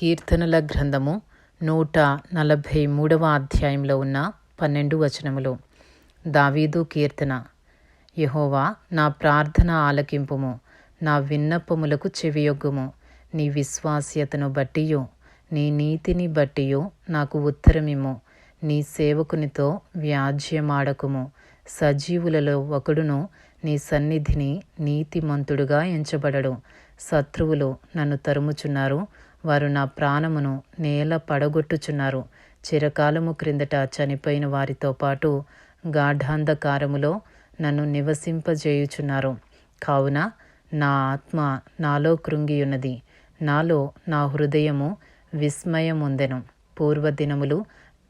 కీర్తనల గ్రంథము నూట నలభై మూడవ అధ్యాయంలో ఉన్న పన్నెండు వచనములు. దావీదు కీర్తన. యహోవా నా ప్రార్థన ఆలకింపుము నా విన్నపములకు చెవియొగ్గుము. నీ విశ్వాస్యతను బట్టియు నీ నీతిని బట్టియు నాకు ఉత్తరమిమ్ము. నీ సేవకునితో వ్యాజ్యమాడకుము. సజీవులలో ఒకడును నీ సన్నిధిని నీతిమంతుడుగా ఎంచబడడు. శత్రువులు నన్ను తరుముచున్నారు. వారు నా ప్రాణమును నేల పడగొట్టుచున్నారు. చిరకాలము క్రిందట చనిపోయిన వారితో పాటు గాఢాంధకారములో నన్ను నివసింపజేయుచున్నారు. కావున నా ఆత్మ నాలో కృంగియున్నది. నాలో నా హృదయము విస్మయముందెను. పూర్వదినములు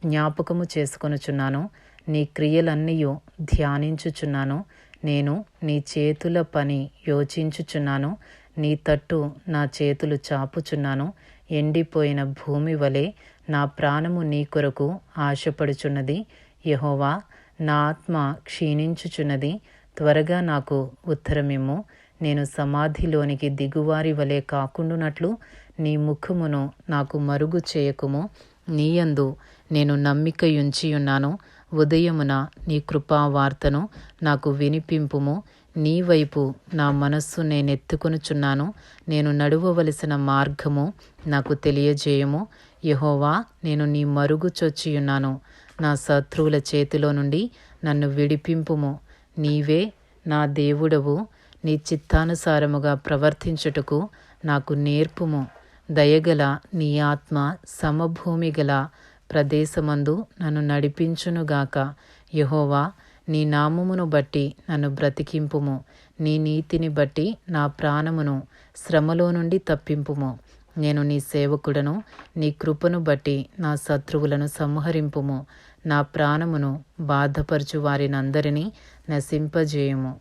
జ్ఞాపకము చేసుకొనుచున్నాను. నీ క్రియలన్నీయు ధ్యానించుచున్నాను. నేను నీ చేతుల పని యోచించుచున్నాను. నీ తట్టు నా చేతులు చాపుచున్నాను. ఎండిపోయిన భూమి వలె నా ప్రాణము నీ కొరకు ఆశపడుచున్నది. యహోవా నా ఆత్మ క్షీణించుచున్నది. త్వరగా నాకు ఉత్తరమిమ్ము. నేను సమాధిలోనికి దిగువారి వలె కాకుండునట్లు నీ ముఖమును నాకు మరుగు చేయకుము. నీయందు నేను నమ్మికయుంచియున్నాను. ఉదయమున నీ కృపా వార్తను నాకు వినిపింపుము. నీ వైపు నా మనస్సు నేనెత్తుకొనుచున్నాను. నేను నడువవలసిన మార్గము నాకు తెలియజేయము. యహోవా నేను నీ మరుగు చొచ్చియున్నాను. నా శత్రువుల చేతిలో నుండి నన్ను విడిపింపుము. నీవే నా దేవుడవు. నీ చిత్తానుసారముగా ప్రవర్తించుటకు నాకు నేర్పుము. దయగల నీ ఆత్మ సమభూమి గల ప్రదేశమందు నన్ను నడిపించునుగాక. యహోవా నీ నామమును బట్టి నన్ను బ్రతికింపుము. నీ నీతిని బట్టి నా ప్రాణమును శ్రమలో నుండి తప్పింపుము. నేను నీ సేవకుడను నీ కృపను బట్టి నా శత్రువులను సంహరింపుము. నా ప్రాణమును బాధపరచు వారినందరినీ నశింపజేయుము.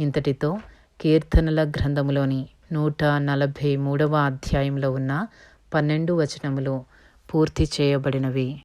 ఇంతటితో కీర్తనల గ్రంథములోని నూట నలభై మూడవ అధ్యాయంలో ఉన్న పన్నెండు వచనములు పూర్తి చేయబడినవి.